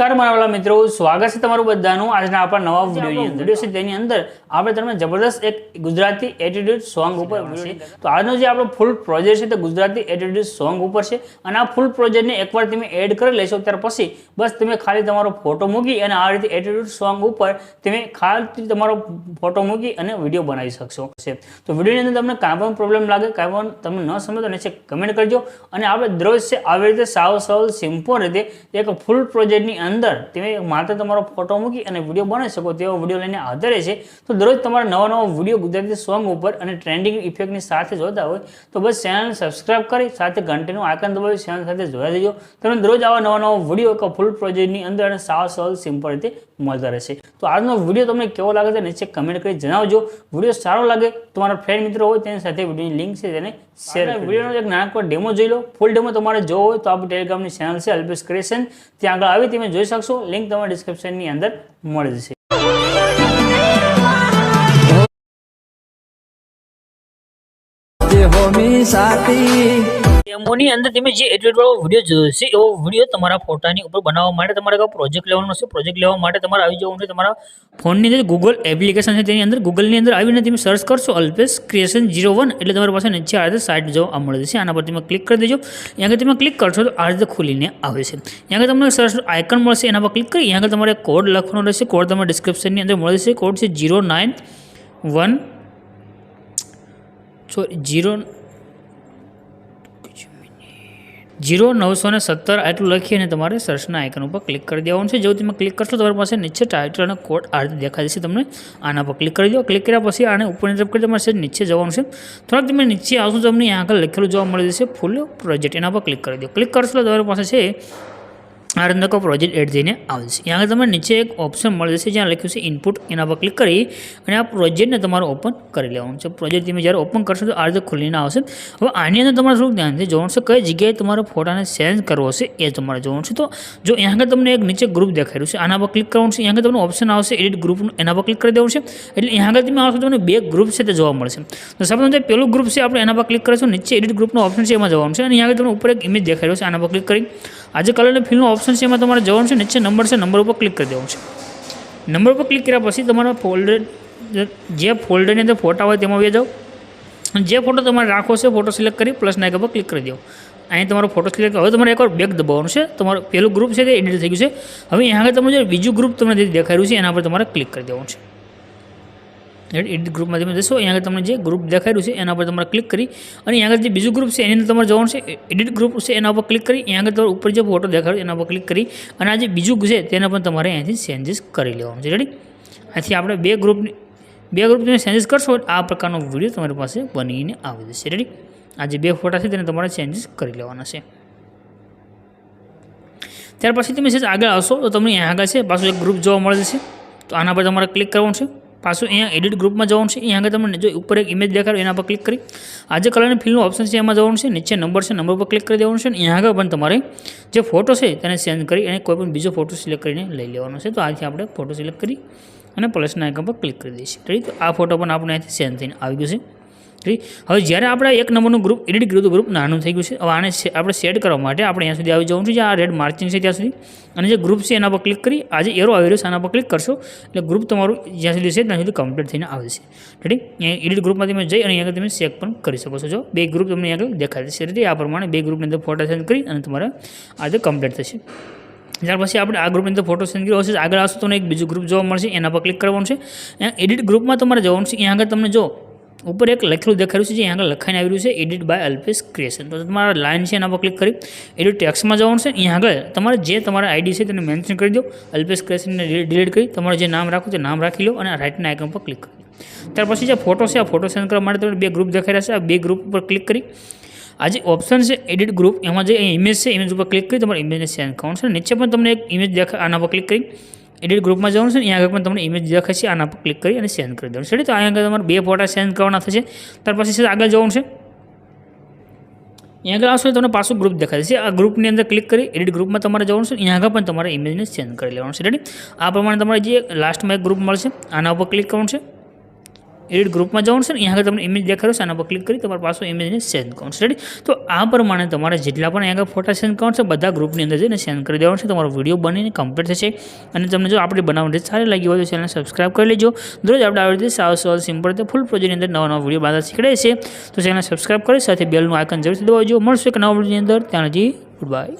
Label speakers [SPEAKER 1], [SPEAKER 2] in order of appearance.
[SPEAKER 1] નમસ્કાર મારા મિત્રો. સ્વાગત છે તમારું બધાનું આજના આપણા નવા વિડીયોની અંદર. વીડિયો છે તેની અંદર આપણે તમને જબરદસ્ત એક ગુજરાતી એટીટ્યુડ સોંગ ઉપર છે. તો આજનો જે આપણો ફૂલ પ્રોજેક્ટ છે તે ગુજરાતી એટીટ્યુડ સોંગ ઉપર છે. અને આ ફૂલ પ્રોજેક્ટને એકવાર તમે એડ કરી લેશો ત્યાર પછી બસ તમે ખાલી તમારો ફોટો મૂકી અને આ રીતે એટીટ્યુડ સોંગ ઉપર તમે ખાલી તમારો ફોટો મૂકી અને વીડિયો બનાવી શકશો. છે તો વિડીયોની અંદર તમને કાંઈ પણ પ્રોબ્લેમ લાગે કાંઈ પણ તમને ન સમજો તો નીચે કમેન્ટ કરજો. અને આપણે દરરોજ છે આવી રીતે સાવ સાવ સિમ્પલ રીતે એક ફૂલ પ્રોજેક્ટની અંદર તમે માત્ર તમારો ફોટો મૂકી અને વીડિયો બનાવી શકો તેવો વીડિયો લઈને આધારે છે તો દરરોજ તમારા નવા નવા વીડિયો ગુજરાતી સોંગ ઉપર અને ટ્રેન્ડિંગ ઇફેક્ટની સાથે જોતા હોય તો બસ ચેનલ સબસ્ક્રાઈબ કરી સાથે ઘંટીનું આકન દબાવી ચેનલ સાથે જોયા દેજો. તમને દરરોજ આવા નવા નવા વીડિયો એક ફૂલ પ્રોજેક્ટની અંદર અને સાવ સાવ સિમ્પલ રીતે મળતા રહેશે. તો આજનો વીડિયો તમને કેવો લાગે છે નીચે કમેન્ટ કરી જણાવજો. વીડિયો સારો લાગે તમારા ફ્રેન્ડ મિત્રો હોય તેની સાથે વિડીયોની લિંક છે તેને શેર વિડીયોનો એક નાનકડો ડેમો જોઈ લો. ફૂલ ડેમો તમારે જોવો હોય તો આપણી ટેલિગ્રામની ચેનલ છે અલ્પેશ ક્રિએશન ત્યાં આગળ આવી તમે જોઈ શકશો. લિંક તમારા ડિસ્ક્રિપ્શનની અંદર મળી જશે.
[SPEAKER 2] હોમી સાથી
[SPEAKER 1] ડેમોની અંદર તમે જે એડિટ વાળો વીડિયો જોયો છે, એવો વીડિયો તમારા ફોટાની ઉપર બનાવવા માટે તમારે કોઈ પ્રોજેક્ટ લેવાનો છે? પ્રોજેક્ટ લેવા માટે તમારે આવી જવાનું છે, તમારા ફોનની અંદર ગૂગલ એપ્લિકેશન છે, તેની અંદર ગૂગલની અંદર આવીને તમે સર્ચ કરશો અલ્પેશ ક્રિએશન જીરો વન એટલે તમારી પાસે નીચે આ રીતે સાઇટ જોવા મળે છે. આના પર તમે ક્લિક કરી દેજો. અહીંયા આગળ તમે ક્લિક કરશો તો આ રીતે ખુલીને આવે છે. અહીંયા આગળ તમને સર્ચ આઇકન મળશે, એના પર ક્લિક કરી અહીંયા આગળ તમારે કોડ લખવાનો રહેશે. કોડ તમારે ડિસ્ક્રિપ્શનની અંદર મળે છે. કોડ છે zero nine one sorry zero zero નવસો ને સત્તર આટલું લખી અને તમારે સર્ચના આઇકન ઉપર ક્લિક કરી દેવાનું છે. જો તમે ક્લિક કરશો તમારી પાસે નીચે ટાઇટલ અને કોડ આ રીતે દેખાય છે તમને. આના પર ક્લિક કરી દો. ક્લિક કર્યા પછી આને ઉપરની તરફ કરી તમારે નીચે જવાનું છે. થોડાક તમે નીચે આવશો તમને અહીંયા આગળ લખેલું જોવા મળી જશે. ફૂલ પ્રોજેક્ટ એના પર ક્લિક કરી દો. ક્લિક કરશો તમારી પાસે છે આ રીતનો કોઈ પ્રોજેક્ટ એડ થઈને આવશે અહીંયા આગળ તમને નીચે એક ઓપ્શન મળે છે, જ્યાં લખ્યું છે ઇનપુટ એના પર ક્લિક કરી અને આ પ્રોજેક્ટને તમારે ઓપન કરી લેવાનું છે. પ્રોજેક્ટ તમે જ્યારે ઓપન કરશો તો આ રીતે ખુલીને આવશે. હવે આની અંદર તમારે થોડુંક ધ્યાનથી જોવાનું છે કઈ જગ્યાએ તમારો ફોટાને ચેન્જ કરવો છે એ તમારે જોવાનું છે. તો જો અહીંયા આગળ તમને એક નીચે ગ્રુપ દેખાડ્યું છે, આના પર ક્લિક કરવાનું છે. અહીંયા આગળ તમને ઓપ્શન આવશે એડિટ ગ્રુપનું એના પર ક્લિક કરી દેવું છે. એટલે અહીંયા આગળ તમે આવશો તમને બે ગ્રુપ છે તે જોવા મળશે. તો સૌપ્રથમ જે પેલું ગ્રુપ છે આપણે એના પર ક્લિક કરીશું. નીચે એડિટ ગ્રુપનો ઓપ્શન છે એમાં જવાનું છે. અને અહીંયા આગળ તમને ઉપર એક ઇમેજ દેખાડ્યો છે, આના પર ક્લિક કરી. આજે કલરને ફિલ્મનો ઓપ્શન છે, એમાં તમારે જવાનું છે, નીચે નંબર છે નંબર ઉપર ક્લિક કરી દેવાનું છે. નંબર ઉપર ક્લિક કર્યા પછી તમારા ફોલ્ડર જે ફોલ્ડરની અંદર ફોટા હોય તેમાં આવી જાઓ. જે ફોટો તમારે રાખવો છે ફોટો સિલેક્ટ કરી પ્લસના નાઇક પર ક્લિક કરી દો અહીં તમારો ફોટો સિલેક્ટ હવે તમારે એકવાર બેક દબાવવાનું છે. તમારું પહેલું ગ્રુપ છે તે એડિટ થઈ ગયું છે. હવે અહીં આગળ તમને બીજું ગ્રુપ તમને રહ્યું છે, એના પર તમારે ક્લિક કરી દેવાનું છે. એડિટ ગ્રુપમાં તમે જશો અહીંયા આગળ તમને જે ગ્રુપ દેખાડ્યું છે, એના પર તમારે ક્લિક કરી અને અહીંયા આગળ જે બીજું ગ્રુપ છે, એની અંદર તમારે જવાનું છે. એડિટ ગ્રુપ છે, એના પર ક્લિક કરી, અહીંયા આગળ તમારે ઉપર જે ફોટો દેખાડ્યો એના પર ક્લિક કરી અને આ જે બીજું છે, તેના પણ તમારે અહીંયાથી ચેન્જીસ કરી લેવાનું છે. રેડી અહીંથી આપણે બે ગ્રુપની બે ગ્રુપ તમે ચેન્જીસ કરશો, આ પ્રકારનો વીડિયો તમારી પાસે બનીને આવી જશે. રેડી આ જે બે ફોટા છે, તેને તમારે ચેન્જીસ કરી લેવાના છે. ત્યાર પછી તમે સહેજ આગળ આવશો, તો તમને અહીંયા આગળ છે, પાછું એક ગ્રુપ જોવા મળે છે તો આના પર તમારે ક્લિક કરવાનું છે. પાછું અહીંયા એડિટ ગ્રુપમાં જવાનું છે. અહીંયા આગળ તમને જો ઉપર એક ઇમેજ દેખાડો, એના પર ક્લિક કરી. આજે કલરની ફિલ્મનું ઓપ્શન છે, એમાં જવાનું છે. નીચે નંબર છે નંબર પર ક્લિક કરી દેવાનું છે અને અહીંયા આગળ પણ તમારે જે ફોટો છે, તેને સેન્ડ કરી અને કોઈ પણ બીજો ફોટો સિલેક્ટ કરીને લઈ લેવાનો છે. તો આથી આપણે ફોટો સિલેક્ટ કરી અને પ્લસના આઇકન પર ક્લિક કરી દઈશું. તો આ ફોટો પણ આપણે અહીંથી સેન્ડ થઈને આવી ગયો છે. હવે જ્યારે આપણે એક નંબરનું ગ્રુપ એડિટ કર્યું તો ગ્રુપ નાનું થઈ ગયું છે, હવે આને આપણે સેટ કરવા માટે આપણે અહીંયા સુધી આવી જવાનું છે. જે આ રેડ માર્ચિંગ છે ત્યાં સુધી. અને જે ગ્રુપ છે એના પર ક્લિક કરી આ જે એરો આવી રહ્યો છે, આના પર ક્લિક કરશો. એટલે ગ્રુપ તમારું જ્યાં સુધી છે, ત્યાં સુધી કમ્પ્લીટ થઈને આવશે ઠીક અહીંયા એડિટ ગ્રુપમાં તમે જઈ અને અહીંયા તમે ચેક પણ કરી શકો છો. જો બે ગ્રુપ તમને આગળ દેખાય છે. રીતે આ પ્રમાણે બે ગ્રુપની અંદર ફોટા સેન્ડ કરી અને તમારે આજે કમ્પ્લીટ થશે. ત્યાર પછી આપણે આ ગ્રુપની અંદર ફોટો સેન્ડ કર્યો હશે. આગળ આવશે તમને એક બીજું ગ્રુપ જોવા મળશે. એના પર ક્લિક કરવાનું છે. એડિટ ગ્રુપમાં તમારે જવાનું છે. અહીંયા આગળ તમને જો ઉપર એક લખેલું દેખાયું છે, જે આગળ લખાઈને આવી છે એડિટ બાય અલ્પેશ ક્રિએશન તો તમારા લાઇન છે એના પર ક્લિક કરી એડિટ ટેક્સમાં જવાનું છે, અહીંયા આગળ તમારે જે તમારા આઈડી છે તેને મેન્શન કરી દો અલ્પેશ ક્રિએશનને ડિલીટ કરી, તમારે જે નામ રાખો તે નામ રાખી લો અને રાઇટના આઇકન પર ક્લિક કરી ત્યાર પછી જે ફોટો છે, આ ફોટો સેન્ડ કરવા માટે તમને બે ગ્રુપ દેખાઈ રહ્યા છે, આ બે ગ્રુપ ઉપર ક્લિક કરી. આ જે ઓપ્શન છે એડિટ ગ્રુપ એમાં જે ઇમેજ છે ઇમેજ ઉપર ક્લિક કરી, તમારે ઇમેજને સેન્ડ કરવાનું છે. નીચે પણ તમને એક ઇમેજ દેખાય આના પર ક્લિક કરી. એડિટ ગ્રુપમાં જવાનું છે ને, અહીંયા આગળ પણ તમને ઇમેજ દેખાશે આના પર ક્લિક કરી અને સેન્ડ કરી દેવાનું છે. તો અહીંયા આગળ તમારે બે ફોટા સેન્ડ કરવાના થશે. ત્યાર પછી છે, આગળ જવાનું છે. અહીંયા આગળ આવશો તમને પાછું ગ્રુપ દેખાય છે. આ ગ્રુપની અંદર ક્લિક કરી એડિટ ગ્રુપમાં તમારે જવાનું છે. અહીંયા આગળ પણ તમારે ઇમેજને સેન્ડ કરી લેવાનું છે. રેડી આ પ્રમાણે તમારે જે લાસ્ટમાં એક ગ્રુપ મળશે, આના ઉપર ક્લિક કરવાનું છે. એડિટ ગ્રુપમાં જવાનું છે ને, અહીંયા આગળ તમને ઇમેજ દેખાડો છે, આના પર ક્લિક કરી તમારે પાછું ઇમેજને સેન્ડ કરવાનું છે. રેડી તો આ પ્રમાણે તમારે જેટલા પણ અહીંયા ફોટા સેન્ડ કરવાનું છે, બધા ગ્રુપની અંદર જઈને સેન્ડ કરી દેવાનું છે. તમારો વીડિયો બનીને કમ્પ્લીટ થશે. અને તમને જો આપણે બનાવવાની રીત સારી લાગી હોય તો ચેનલને સબસ્ક્રાઇબ કરી લેજો. દરરોજ આપણે આવી રીતે સાવ સવાલ સિમ્પલ રીતે ફૂલ પ્રોજેક્ટની અંદર નવા નવા વીડિયો બાંધા શીખડે છે. તો ચેનલ સબસ્ક્રાઇબ કરી, સાથે બેલનું આઇકન જરૂરથી દબાવજો. મળશે એક નવા વિડીયોની અંદર. ત્યાં હજી ગુડ બાય